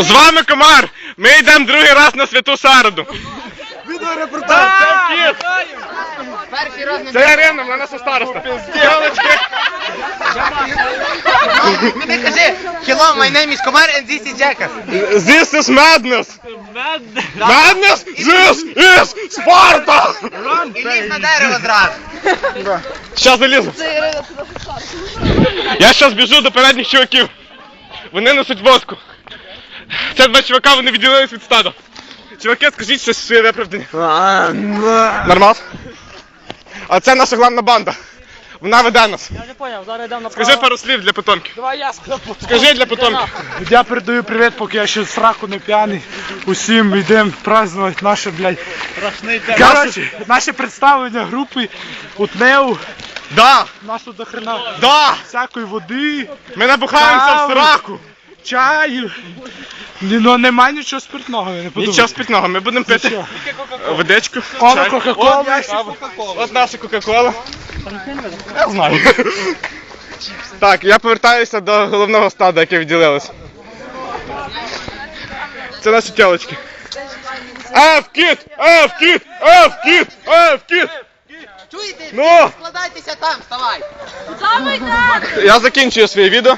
З вами комар. Ми йдемо другий раз на святу середу. Відеорепортаж. Це кіт. Це Ірина, вона наша староста. Тілочки. Ти кажи, hello, my name is Kumar and this is Jackass. This is madness. Madness? This is Sparta. І лізь на дерево зразу. Щас залізу. Я щас біжу до передніх чуваків. Вони несуть воску. Це два чувака, вони відділились від стада. Чуваки, скажіть щось своє виправдання. Нормал? А це наша главна банда. Вона веде нас. Я не поняв, зараз йдемо направо. Скажи пару слів для потомків. Давай я скажу. Скажи для потомків. Я передаю привіт, поки я ще з сраку не п'яний. Усім йдемо празднувати наше, блядь. Короче, наше представлення групи Утнеу. Да, Нас тут до хрена да. всякої води, Ми набухаємося в Каву. сраку. чаю. Ні, Ну нема нічого спиртного, я не подумав. Нічого спітного, ми будемо пити водичку. Кола, чай. Кока-Кола. От наша Кока-Кола. Я знаю. Так, я повертаюся до головного стада, яке відділилось. Це наші тілочки. Еф, кіт! Еф, кіт! Еф, кіт! Еф, кіт! Чуєте? Ну! Складайтеся там, вставай. Я закінчую своє відео.